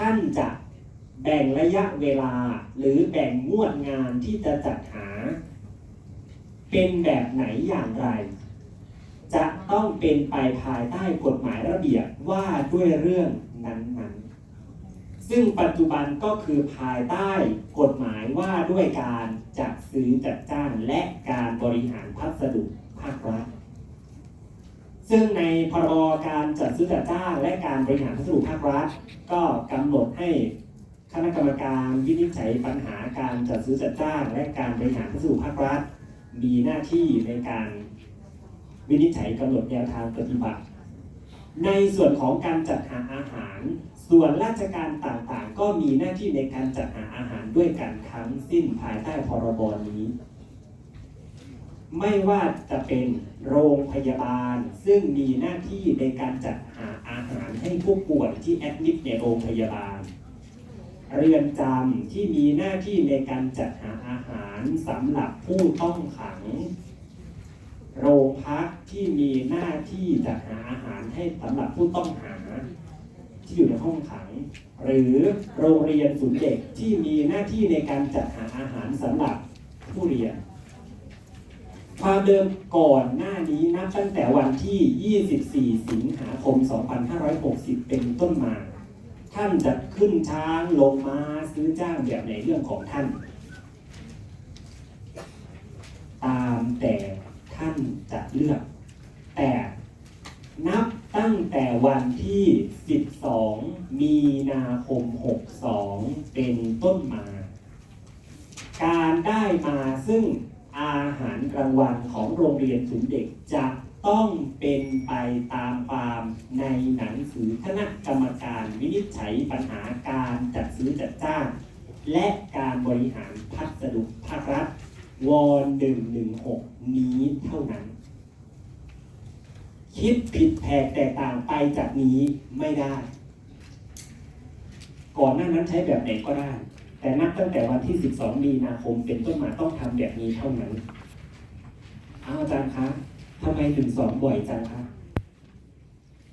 ท่านจะแบ่งระยะเวลาหรือแบ่งงวดงานที่จะจัดหา เป็นแบบไหนอย่างไร จะต้องเป็นไปภายใต้กฎหมายระเบียบว่าด้วยเรื่องนั้นๆ ซึ่งปัจจุบันก็คือภายใต้กฎหมายว่าด้วยการจัดซื้อจัดจ้างและการบริหารพัสดุภาครัฐ ซึ่งในพรบการจัดซื้อจัดจ้างและการบริหารพัสดุภาครัฐ ก็กำหนดให้คณะกรรมการวินิจฉัยปัญหาการจัดซื้อจัดจ้าง และการบริหารพัสดุภาครัฐ มีหน้าที่ในการวินิจฉัยกำหนดแนวทางปฏิบัติ ในส่วนของการจัดหาอาหาร ส่วนราชการต่างๆ ก็มีหน้าที่ในการจัดหาอาหารด้วยกันทั้งสิ้นภายใต้พรบนี้ ไม่ว่าจะเป็นโรงพยาบาล ซึ่งมีหน้าที่ในการจัดหาอาหารให้ผู้ป่วยที่แอดมิดในโรงพยาบาล เรือนจำที่มีหน้าที่ในการจัดหาอาหารสำหรับผู้ต้องขัง โรงพักที่มีหน้าที่จัดหาอาหารให้สำหรับผู้ต้องหาที่อยู่ในห้องขัง หรือโรงเรียนศูนย์เด็กที่มีหน้าที่ในการจัดหาอาหารสำหรับผู้เรียน ความเดิมก่อนหน้านี้นับตั้งแต่วันที่ 24 สิงหาคม 2560 เป็นต้นมา ท่านจะขึ้นช้างลงมาซื้อจ้างแบบในเรื่องของท่าน ตามแต่ท่านจะเลือก แต่นับตั้งแต่วันที่ 12 มีนาคม 62 เป็นต้นมา การได้มาซึ่ง รางวันของโรงเรียนศูนย์เด็กจะต้องเป็นไปตามความในหนังสือคณะกรรมการวินิจฉัยปัญหาการจัดซื้อจัดจ้าง และการบริหารพัสดุภาครัฐวอน116 นี้เท่านั้น คิดผิดแผกแตกต่างไปจากนี้ไม่ได้ ก่อนหน้านั้นใช้แบบไหนก็ได้ แต่นับตั้งแต่วันที่ 12 มีนาคมเป็นต้นมาต้องทำแบบนี้เท่านั้น อ้าวอาจารย์คะทำไมถึงสอนบ่อยจังคะ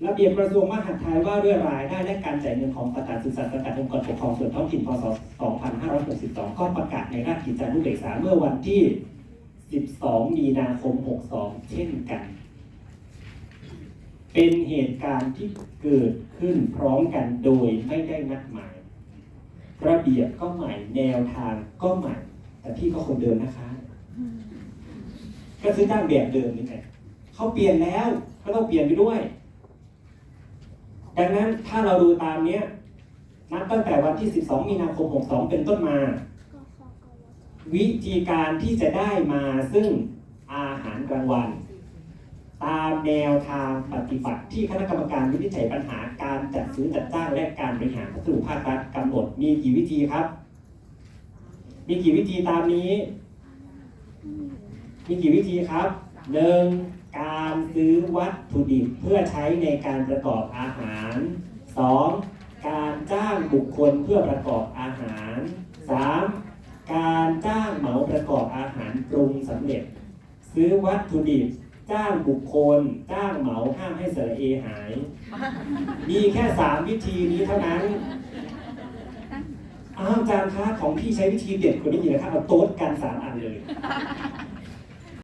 ระเบียบกระทรวงมหาดไทยว่าด้วยรายได้และการจ่ายเงินของสถานศึกษาสังกัดองค์กรปกครองส่วนท้องถิ่นพศ 2562 ก็ประกาศในราชกิจจานุเบกษาเมื่อวันที่ 12 มีนาคม 62 เช่นกัน เป็นเหตุการณ์ที่เกิดขึ้นพร้อมกันโดยไม่ได้นัดหมาย ระเบียบก็ใหม่แนวทางก็ใหม่ แต่พี่ก็คนเดิมนะคะ ก็ซื้อจ้างแบบเดิมนี่แหละเขาเปลี่ยนแล้วก็ต้องเปลี่ยนไปด้วย ดังนั้นถ้าเราดูตามเนี้ยนับตั้งแต่วันที่ 12 มีนาคม 62 เป็นต้นมา วิธีการที่จะได้มาซึ่งอาหารกลางวัน ตามแนวทางปฏิบัติที่คณะกรรมการวินิจฉัยปัญหาการจัดซื้อจัดจ้างและการบริหารพัสดุภาครัฐกำหนดมีกี่วิธีครับ มีกี่วิธีตามนี้ มีกี่วิธีครับหนึ่งการซื้อวัตถุดิบเพื่อใช้ในการประกอบอาหารสองการจ้างบุคคลเพื่อประกอบอาหารสามการจ้างเหมาประกอบอาหารปรุงสำเร็จ ซื้อวัตถุดิบ จ้างบุคคล จ้างเหมาห้ามให้สระเอหาย มีแค่สามวิธีนี้เท่านั้นอ้าวอาจารย์คะของพี่ใช้วิธีเด็ดกว่านี้อีกนะครับเอาโต๊ดกันสามอันเลย